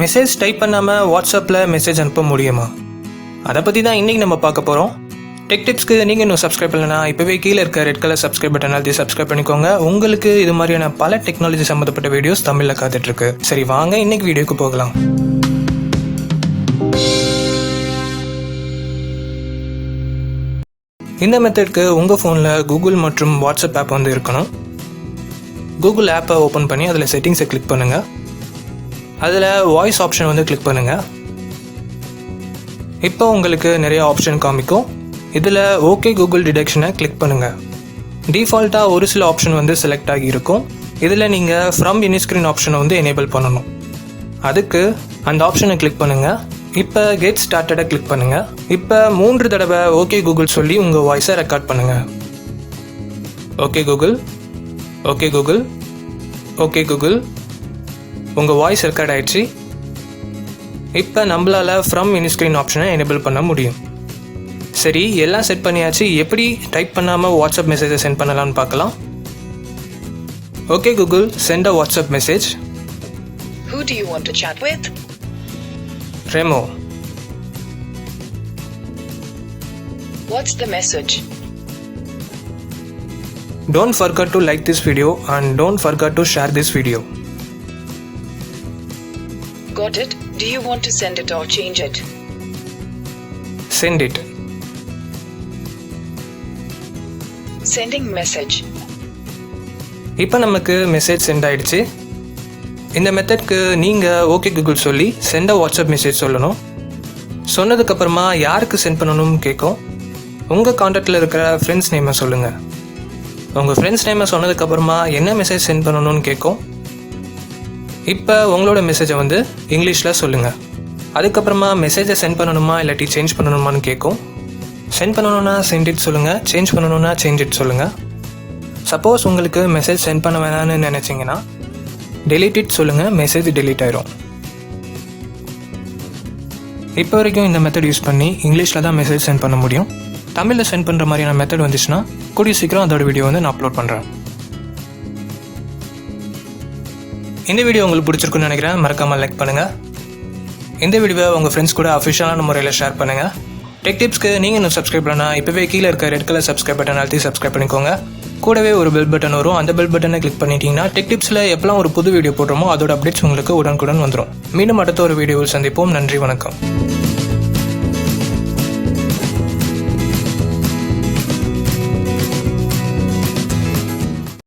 Message type பண்ணாமல் வாட்ஸ்அப்பில் message அனுப்ப முடியுமா? அதை பற்றி தான் இன்றைக்கி நம்ம பார்க்க போகிறோம் டெக் டிப்ஸ்க்கு நீங்கள் இன்னும் சப்ஸ்கிரைப் பண்ணலனா இப்போவே கீழே இருக்க ரெட் கலர் சப்ஸ்கிரைப் பட்டன் அழுத்தி சப்ஸ்கிரைப் பண்ணிக்கோங்க. உங்களுக்கு இது மாதிரியான பல டெக்னாலஜி சம்மந்தப்பட்ட வீடியோஸ் தமிழில் காத்துட்ருக்கு. சரி வாங்க இன்னைக்கு வீடியோக்கு போகலாம். இந்த மெத்தட்க்கு உங்கள் ஃபோனில் கூகுள் மற்றும் வாட்ஸ்அப் ஆப் வந்து இருக்கணும். கூகுள் ஆப்பை ஓப்பன் பண்ணி அதில் செட்டிங்ஸை கிளிக் பண்ணுங்கள் அதில் வாய்ஸ் ஆப்ஷன் வந்து கிளிக் பண்ணுங்கள் இப்போ உங்களுக்கு நிறைய ஆப்ஷன் காமிக்கும். இதில் ஓகே கூகுள் டிடெக்ஷனை கிளிக் பண்ணுங்கள் டிஃபால்ட்டாக ஒரு சில ஆப்ஷன் வந்து செலக்ட் ஆகியிருக்கும் இதில் நீங்கள் ஃப்ரம் இனிஸ்க்ரீன் ஆப்ஷனை வந்து எனேபிள் பண்ணணும். அதுக்கு அந்த ஆப்ஷனை கிளிக் பண்ணுங்கள் இப்போ கெட் ஸ்டார்டடை கிளிக் பண்ணுங்கள் இப்போ மூன்று தடவை ஓகே கூகுள் சொல்லி உங்கள் வாய்ஸை ரெக்கார்ட் பண்ணுங்கள் okay Google okay Google okay Google உங்கள் வாய்ஸ் ரெக்கார்ட் ஆயிடுச்சு. இப்போ நம்மளால் ஃப்ரம் இன்ஸ்க்ரீன் ஆப்ஷனை எனேபிள் பண்ண முடியும். சரி எல்லாம் செட் பண்ணியாச்சு. எப்படி டைப் பண்ணாமல் வாட்ஸ்அப் மெசேஜை சென்ட் பண்ணலாம்னு பார்க்கலாம். Okay Google send a WhatsApp message Who do you want to chat with? ரெமோ What's the message? Don't forget to like this video and don't forget to share this video Got it? Do you want to send it or change it? Send it Sending message. இப்போ நமக்கு message send ஆயிடுச்சு இந்த மெத்தட்க்கு நீங்கள் okay Google சொல்லி send WhatsApp message சொல்லணும் சொன்னதுக்கப்புறமா யாருக்கு சென்ட் பண்ணணும்னு கேட்கும் உங்கள் காண்டாக்டில் இருக்கிற ஃப்ரெண்ட்ஸ் நேமை சொல்லுங்கள் உங்கள் ஃப்ரெண்ட்ஸ் நேமை சொன்னதுக்கப்புறமா என்ன மெசேஜ் சென்ட் பண்ணணும்னு கேட்கும் இப்போ உங்களோட மெசேஜை வந்து இங்கிலீஷில் சொல்லுங்கள் அதுக்கப்புறமா மெசேஜை சென்ட் பண்ணணுமா இல்லாட்டி சேஞ்ச் பண்ணணுமான்னு கேட்கும். சென்ட் பண்ணணும்னா சென்ட் இட் சொல்லுங்கள் சேஞ்ச் பண்ணணும்னா சேஞ்ச் இட் சொல்லுங்கள் சப்போஸ் உங்களுக்கு மெசேஜ் சென்ட் பண்ண வேணாம்னு நினச்சிங்கன்னா டெலிட் இட் சொல்லுங்கள் மெசேஜ் டெலீட் ஆயிரும். இப்போ வரைக்கும் இந்த மெத்தட் யூஸ் பண்ணி இங்கிலீஷில் தான் மெசேஜ் சென்ட் பண்ண முடியும். தமிழில் சென்ட் பண்ணுற மாதிரியான மெத்தட் வந்துச்சுன்னா கூடிய சீக்கிரம் அதோட வீடியோ வந்து நான் அப்லோட் பண்ணுறேன் இந்த வீடியோ உங்களுக்கு பிடிச்சிருக்குன்னு நினைக்கிறேன். மறக்காமல் லைக் பண்ணுங்கள் இந்த வீடியோவை உங்கள் ஃப்ரெண்ட்ஸ் கூட அஃபிஷியலான முறையில் ஷேர் பண்ணுங்கள் டெக் டிப்ஸ்க்கு நீங்கள் இன்னும் சப்ஸ்கிரைப் பண்ணால் இப்போவே கீழே இருக்க ரெட் கலர் சப்ஸ்கிரைப் பட்டன் அழுத்தி சப்ஸ்கிரைப் பண்ணிக்கோங்க. கூடவே ஒரு பெல் பட்டன் வரும். அந்த பெல் பட்டனை கிளிக் பண்ணிட்டீங்கன்னா டெக் டிப்ஸில் எப்பலாம் ஒரு புது வீடியோ போடுறோமோ அதோட அப்டேட்ஸ் உங்களுக்கு உடனுக்குடன் வந்துடும் மீண்டும் அடுத்த ஒரு வீடியோவில் சந்திப்போம். நன்றி வணக்கம்.